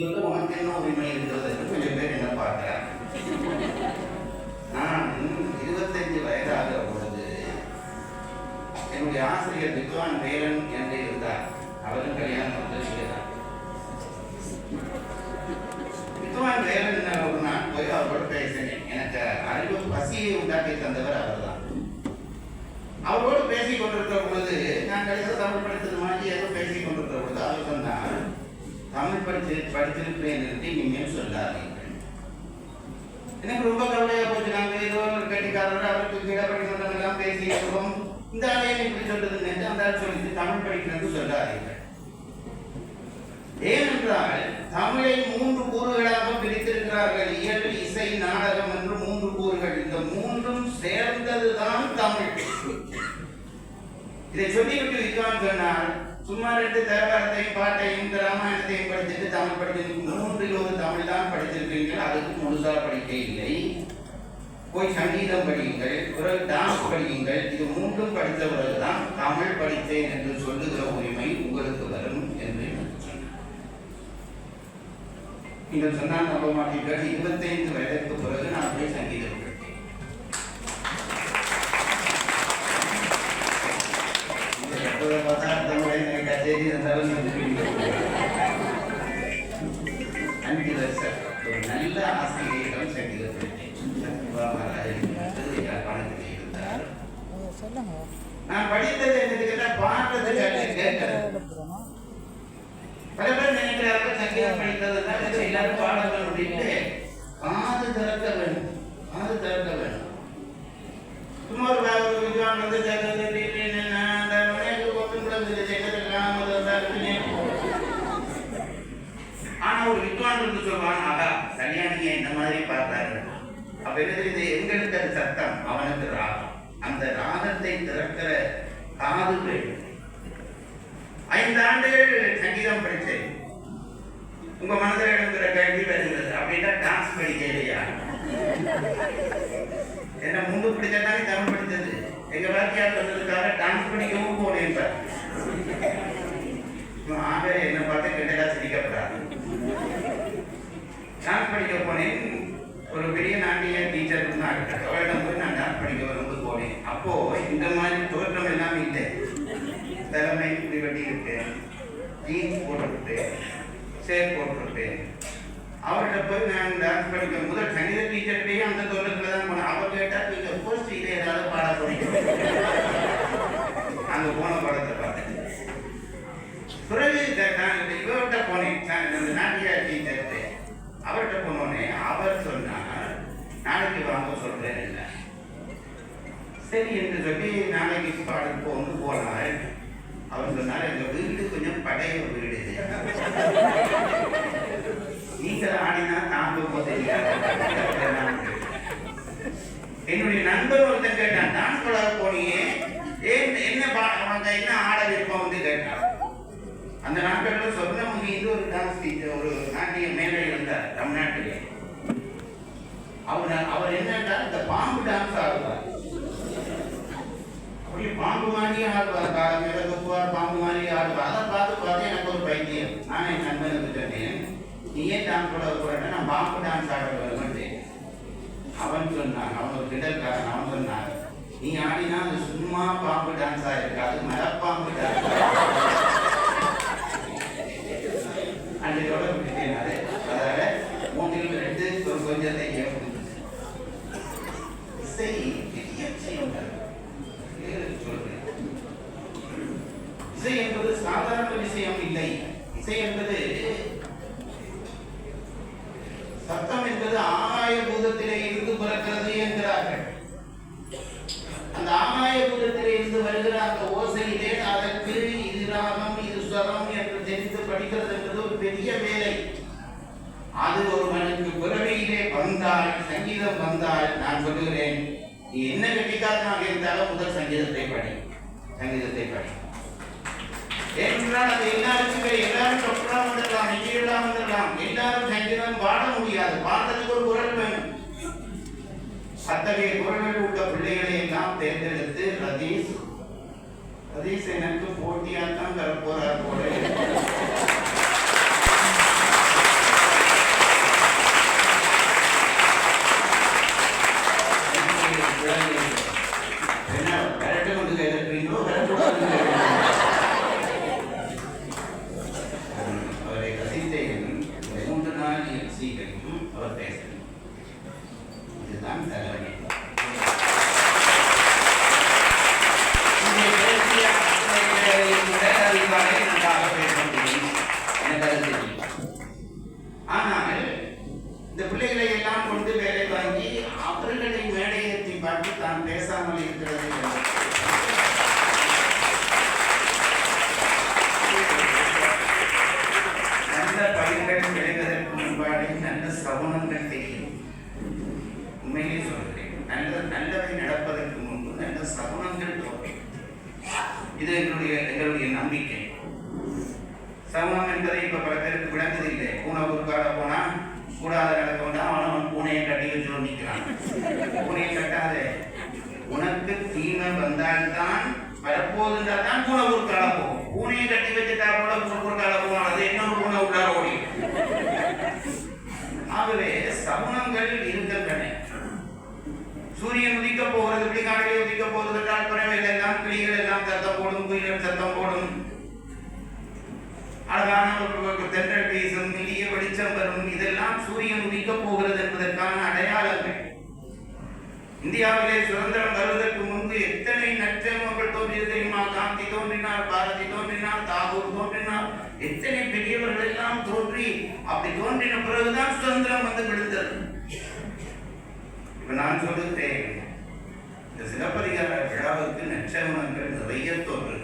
இதுக்கு உனக்கு என்ன உரிமை இருக்கிறது கொஞ்சம் பேர் என்ன பார்க்கிறாங்க. நான் இருபத்தஞ்சு வயதாகிற பொழுது என்னுடைய ஆசிரியர் வித்வான் வேலன் என்று இருந்தார். அவரும் கல்யாணம் வந்து செய்தார் வித்வான் வேலன் ஒரு நான் போய் அவரோட பேசினேன். எனக்கு அறிவு பசியை உண்டாக்கி தந்தவர் அவர்தான். அவரோடு பேசிக் கொண்டிருக்கிற பொழுது நாங்கள் ஏதோ தமிழ் படித்தது மாதிரி ஏதோ பேசிக் கொண்டிருக்கிற பொழுது அவர் சொன்னார் தமிழ் படித்து படிச்சிருக்கிறேன் என்று இனிமேல் சொல்லாதீர்கள். எனக்கு ரொம்ப கவலையா போச்சு? நாங்கள் ஏதோ ஒரு கட்டிக்காரர் அவருக்கு கீழே படிக்கிறவங்க எல்லாம் பேசி இருக்கோம். இந்த ஆளையை இப்படி சொல்றது நினைச்சு அந்த ஆள் சொல்லிட்டு தமிழ் படிக்கிறது சொல்லாதீர்கள். ஏனென்றால் தமிழை மூன்று கூறுகளாக பிரித்திருக்கிறார்கள். இயல் இசை நாடகம் என்று மூன்று கூறுகள். இந்த மூன்றும் சேர்ந்ததுதான் தமிழ். இதை சொல்லிவிட்டு வித்வான் சொன்னால் சும்மா ரெண்டு தேவாரத்தையும் பாட்டையும் இந்த ராமாயணத்தையும் படிச்சுட்டு தமிழ் படிச்சிருக்கு மூன்றில் ஒரு தமிழ் தான் படிச்சிருக்கீங்கள் அதுக்கு முழுசா படிக்க இல்லை. போய் சங்கீதம் படியுங்கள் பிறகு டான்ஸ் படியுங்கள். இது மூன்றும் படித்த பிறகுதான் தமிழ் படித்தேன் என்று சொல்லுகிற உரிமை உங்களுக்கு வரும் என்று நீங்கள் சொன்னால் நம்ப மாட்டீர்கள் இருபத்தைந்து வயதுக்கு பிறகு நான் போய் சங்கீதம் நான் படித்தது என்னது கேட்டால் பாடுறது கேட்டு கேட்கறது பல பேர் நினைக்கிறார்கள் சங்கீதம் படித்ததுன்னா ஏதோ எல்லாரும் பாடங்கள் அப்படின்ட்டு காது திறக்க வேணும் காது திறக்க வேணும் சும்மா ஒரு வித்வான் வந்து அப்படின்னு. ஆனா ஒரு வித்வான் வந்து சொல்லுவான் ஆகா நீங்க இந்த மாதிரி பார்த்தாரு அப்ப தெரியுது? எங்களுக்கு அது சத்தம் அவனுக்கு ராகம். அந்த ராகத்தை திறக்கிற காது வேண்டும் ஐந்து ஆண்டுகள் சங்கீதம் படித்தேன். உங்க மனதில் எழுந்துற கேள்வி வருகிறது. அப்படின்னா டான்ஸ் படிக்க இல்லையா என்ன முன்பு படித்ததானே தமிழ் படித்தது? எங்க வாத்தியார் சொன்னதுக்காக டான்ஸ் படிக்கவும் போனேன் சார் ஆக என்னை பார்த்து கிட்டதா சிரிக்கப்படாது. டான்ஸ் படிக்க போனேன். ஒரு பெரிய நாட்டிய டீச்சர் இருந்தாங்க அவரிடம் போய் நான் டான்ஸ் படிக்க வரும்போது போனேன் அப்போ இந்த மாதிரி தோற்றம் எல்லாம் இல்லை தலைமை இப்படி வெட்டி இருப்பேன் ஜீன்ஸ் போட்டுருப்பேன் ஷேப் போட்டிருப்பேன் அவர்கிட்ட போய் நான் டான்ஸ் படிக்க முதல் சங்கீத டீச்சர்கிட்டையும் அந்த தோட்டத்தில் தான் போனேன். அவர் கேட்டால் நீங்கள் போஸ்ட் இதை ஏதாவது பாட போறீங்க? அங்கே போன படத்தை பார்த்தேன். பிறகு நான் இவர்கிட்ட போனேன். நான் இந்த நாட்டிய டீச்சர்கிட்ட அவர்கிட்ட போனோடனே அவர் சொன்னார் நாளைக்கு வாங்க சொல்றேன் என்ன சரி என்று சொல்லி நாளைக்கு பாடல் வந்து போகலாம் அவர் சொன்னார் எங்க வீடு கொஞ்சம் பழைய வீடு. நீங்கள் ஆடினா தாங்க தெரியாது என்னுடைய நண்பர் ஒருத்தன் கேட்டான் டான்ஸ் கிளாஸ் போனியே ஏன் என்ன பா- என்ன ஆட விருப்பம்? வந்து கேட்டான் அந்த நாட்களில் சொர்ணமுகி இது ஒரு டான்ஸ் டீச்சர் ஒரு நாட்டிய மேலே இருந்தார் தமிழ்நாட்டிலே. அவர் அவர் என்னன்னா இந்த பாம்பு டான்ஸ் ஆடுவார். அப்படி பாம்பு மாதிரி ஆடுவார் காலம் மேல பாம்பு மாதிரி ஆடுவார். அதை பார்த்து பார்த்து எனக்கு ஒரு பைத்தியம். நான் என் நண்பன் இருந்துட்டேன். நீ ஏன் டான்ஸ் போட போறேன்னா நான் பாம்பு டான்ஸ் ஆட வருவேன் அவன் சொன்னான் அவன் ஒரு கிடக்காரன் அவன் சொன்னான் நீ ஆடினா அது சும்மா பாம்பு டான்ஸ் ஆயிருக்கு அது மரப்பாம்பு டான்ஸ் அன்றையோட விட்டுட்டேன் அது அதால மூன்றில் ரெண்டு ஒரு கொஞ்சத்தை ஏற்படுது இசை பெரிய விஷயங்கள் வேறு சொல்றேன் இசை என்பது சாதாரண விஷயம் இல்லை இசை என்பது சத்தம் என்பது ஆகாய பூதத்திலே இருந்து பிறக்கிறது என்கிறார்கள். அந்த ஆகாய பூதத்திலே இருந்து வருகிற அந்த ஓசையிலே அதற்கு இது ராகம் இது ஸ்வரம் என்று தெரிந்து படிக்கிறது என்பது ஒரு பெரிய வேலை. அது ஒருவனுக்கு பிறவியிலே வந்தால் சங்கீதம் வந்தால் நான் சொல்லுகிறேன் நீ என்ன கட்டிக்காரனாக இருந்தாலும் முதல் சங்கீதத்தை படி சங்கீதத்தை படி. ஏனென்றால் அது எல்லாருக்குமே எல்லாரும் சொற்கலாம் வந்துடலாம் நெய்யெல்லாம் வந்துடலாம். எல்லாரும் சங்கீதம் பாட அத்தகைய குரல்கள் உள்ள பிள்ளைகளை எல்லாம் தேர்ந்தெடுத்து ரதீஸ் ரதீஸ் எனக்கு போட்டியாக தான் தரப்போறார் போல இருக்கு. ஆனால் இந்த பிள்ளைகளை எல்லாம் கொண்டு வேலை வாங்கி அவர்களை மேடையேற்றி பார்த்து தான் பேசாமல் இருக்கிறது என்று. நல்ல பயிர்கள் விளைவதற்கு முன்பாடு நல்ல சகுனங்கள் தெரியும் உண்மையிலே சொல்கிறேன் நல்ல நல்லவை நடப்பதற்கு முன்பு நல்ல சகுனங்கள் தோன்றும் இது எங்களுடைய எங்களுடைய நம்பிக்கை சகுனம் என்பதை இப்ப பல பேருக்கு விளங்குதில்லை பூனை குறுக்கால போனா கூடாத நடக்க வந்தா அவன் பூனையை கட்டி வச்சு நிற்கிறான் பூனையை கட்டாதே உனக்கு தீமை வந்தால்தான் வரப்போகுதுன்றா தான் பூனை குறுக்கால போகும். பூனையை கட்டி வச்சுட்டா கூட பூனை குறுக்கால போகும். அது இன்னொரு பூனை உள்ளார ஓடி? ஆகவே சகுனங்கள் இருக்கின்றன. சூரியன் உதிக்க போகிறது இப்படி விடிகாலையில் உதிக்க போகிறது என்றால் பறவைகள் எல்லாம் கிளிகள் எல்லாம் சத்தம் போடும் குயிலும் சத்தம் போடும். அழகான தென்றல் வீசும் மெல்லிய வெளிச்சம் வரும். இதெல்லாம் சூரியன் உதிக்க போகிறது என்பதற்கான அடையாளங்கள். இந்தியாவிலே சுதந்திரம் வருவதற்கு முன்பு எத்தனை நற்செல்வங்கள் தோன்றியது தெரியுமா? காந்தி தோன்றினார் பாரதி தோன்றினார் தாகூர் தோன்றினார். எத்தனை பெரியவர்கள் எல்லாம் தோன்றி அப்படி தோன்றின பிறகுதான் சுதந்திரம் வந்து விழுந்தது. இப்ப நான் சொல்லுகிறேன் இந்த சிலப்பதிகார விழாவுக்கு நற்செல்வங்கள் நிறைய தோன்று